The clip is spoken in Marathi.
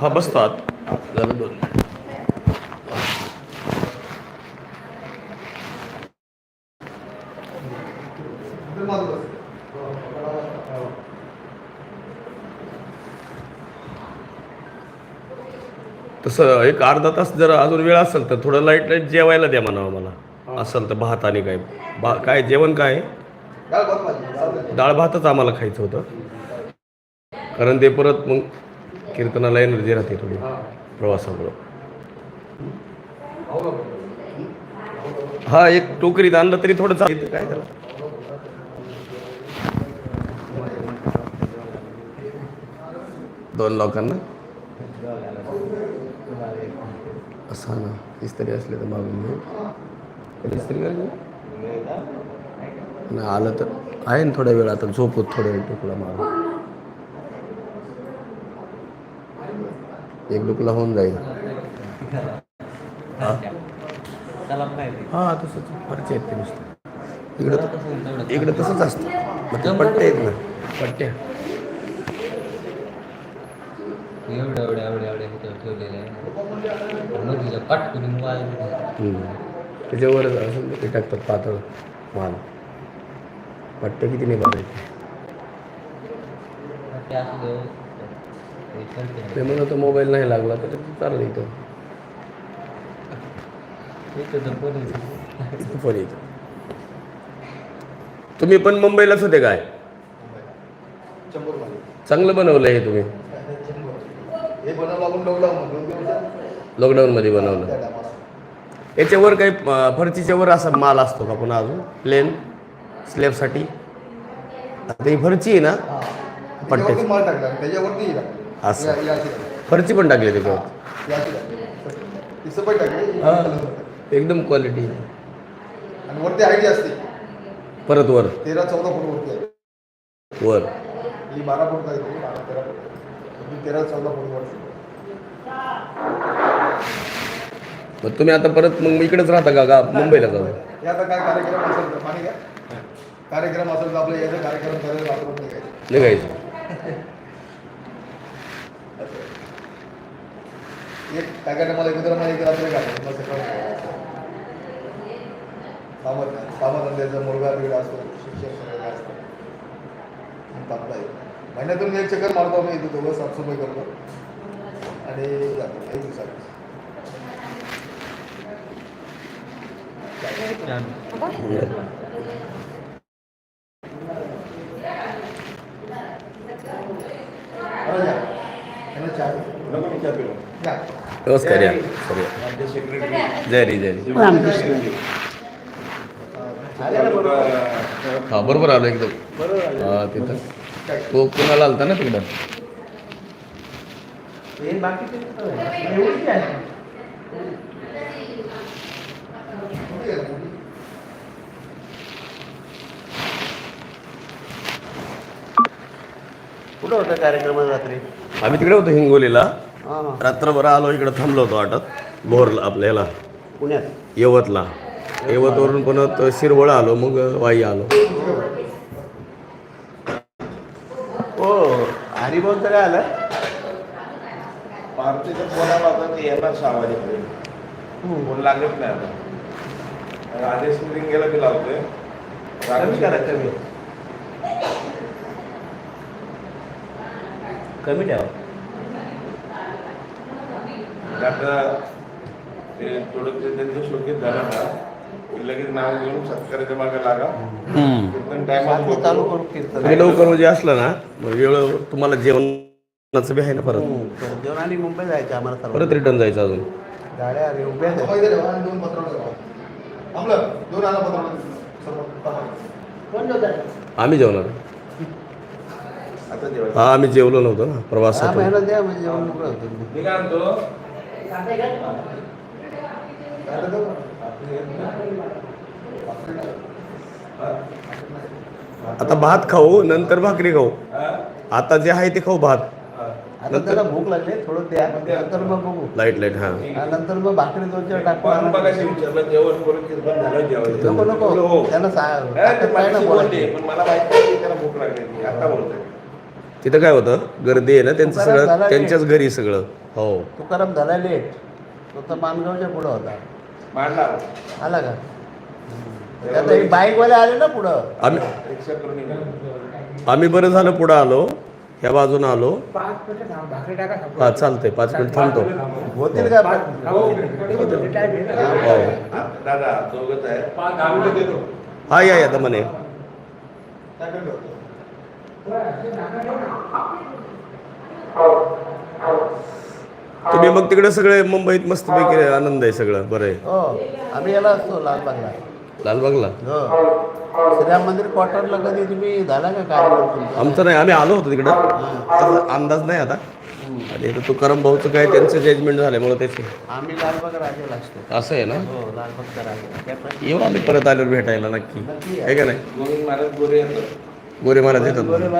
हा बसतो आत झालं दोन. तसं एक अर्धा तास जर अजून वेळ असेल तर थोडं लाइट लाइट जेवायला द्या म्हणावं मला. असेल तर भात आणि काय. बा काय जेवण काय. डाळ भातच आम्हाला खायचं होतं. कारण ते परत मग कीर्तनाला एनर्जी राहते थोडी प्रवासामुळं हो? हा एक टोकरीत आणलं तरी थोडं चालतं काय त्याला दोन लोकांना असा ना इस्त्री असले तर मागून घेऊ इस्त्री करायची आलं तर आहे ना थोड्या वेळ आता झोपत थोड्या वेळ टुकला मागून एक डुकला होऊन जाईल. हा? तसंच. परिचय आहेत ते नुसतं. इकडं इकडं तसंच असतं. मग ते पट्ट्या आहेत ना. पट्ट्या एवढ्या एवढ्या एवढ्या एवढ्या इथं ठेवलेले आहे. नदीच्या काटकुनी वाय हम्म. त्याच्यावर असं ते टाकतात पातळ माल पट्ट्या किती नाही बांधायचे ते ते म्हणत मोबाईल नाही लागला तर ते चाललं इथं. पण इथं तुम्ही पण मुंबईलाच होते काय? चांगलं बनवलं हे तुम्ही. हे लॉकडाऊनमध्ये बनवलं. याच्यावर काही अं, फरचीच्या वर असा माल असतो का पुन्हा अजून? प्लेन स्लॅबसाठी आता ही फरची आहे ना? त्याच्यावरती पट्टे आणि. असं. फरची पण टाकली त्याच्यावर अशी टाकली. आणि एकदम क्वालिटी वरती हाईट असते. परत वर. तेरा चौदा फूट वरती आहे. वर. ही बारा फूट काय बारा तेरा फूट. तेरा चौदा फूट वरती मग तुम्ही आता परत मग इकडेच राहता का? गा मुंबईला का हे आता काय कार्यक्रम असेल तर पाणी घ्या. कार्यक्रम असेल तर आपल्या याचा कार्यक्रम करायला वापरत नाही काय निघायचं. एक काय काय मला एकत्र मला एक रात्री घालतो मग सकाळी कामत त्याचा मुलगा बिलगा असतो शिक्षक सगळं असतं मग तापला येतो महिन्यातून एक चक्कर मारतो मी इथे दोघं साफसफाई करतो आणि जातो एक दिवसात Gracias. नमस्कार या. जय री जय री हा बरोबर आलो एकदम हा तिथं तो पुण्याला आलता ना तिकडं कुठं होता कार्यक्रम रात्री आम्ही तिकडे होतो हिंगोलीला रात्रभर आलो इकडं थांबलो होतो वाटत. बोरला आपल्याला पुण्यात. यवतला. यवतवरून पुन्हा शिरवळ आलो मग वाई आलो. हो हरिभाऊ तर काय आलं पार्टीचा फोन आला होता ते येणार सहा वाजेपर्यंत फोन लागत नाही आता. राजेश रिंगेला बी लावतोय. कमी करा कमी. कमी ठेवा. आता ते थोडं ते त्यांचं शोकीत झालं ना लगेच नाव घेऊन सत्काराच्या मागे लागा. कीर्तन टायमात सारखं चालू करू कीर्तन तुम्ही लवकर म्हणजे असलं ना मग वेळ तुम्हाला जेवणाचं बी आहे ना परत? जेवण आणि मुंबई जायचं आम्हाला सर्व परत रिटर्न जायचं अजून? गाड्या अरे उभ्या आहेत. दोन दोन आला. आम्ही जेवणार. आता जेवायचं. हा आम्ही जेवलो नव्हतो ना प्रवासात महिना द्या म्हणजे जेवण मोकळं होतं. मी काय म्हणतो आता भात खाऊ नंतर भाकरी खाऊ. आता जे आहे ते खाऊ भात. आता त्याला भूक लागली थोडं द्या. नंतर मग बघू. लाइट लाइट हा. नंतर मग भाकरी दोन चार टाकू नको नको. हो. त्यांना ते मला माहीत त्याला भूक लागली आता बोलतोय. तिथं काय होतं? गर्दी आहे ना त्यांचं तुकाराम सगळं झाला त्यांच्याच घरी सगळं. हो. तुकाराम झाला लेट तो तर मानगावच्या पुढं होता. मांडला आला का? आता हे बाईकवाले आले ना पुढं. आम्ही रिक्षा करून निघालो. आम्ही बरं झालं पुढं आलो. ह्या बाजून आलो. हा चालतंय. पाच मिनिट थांबतो. होतील का? हो. आ, दादा दोघच आहे हा या या दमने तुम्ही मग तिकडे सगळे मुंबईत मस्तपैकी आनंद आहे सगळं बरं आहे. हो आम्ही याला असतो लालबागला लालबागला हो. श्रीराम मंदिर क्वार्टरला कधी तुम्ही झाला का तुमचा? आमचं नाही आम्ही आलो होतो तिकडं. अंदाज नाही आता. आणि इथं तुकाराम भाऊचं काय त्यांचं जजमेंट झाल्यामुळे त्याचे आम्ही लालबाग राजाला असतो. असं आहे ना? हो लालबागचा राजा. येऊ आम्ही परत आल्यावर भेटायला नक्की. आहे का नाही? गोविंद महाराज गोरे येतात गोरे महाराज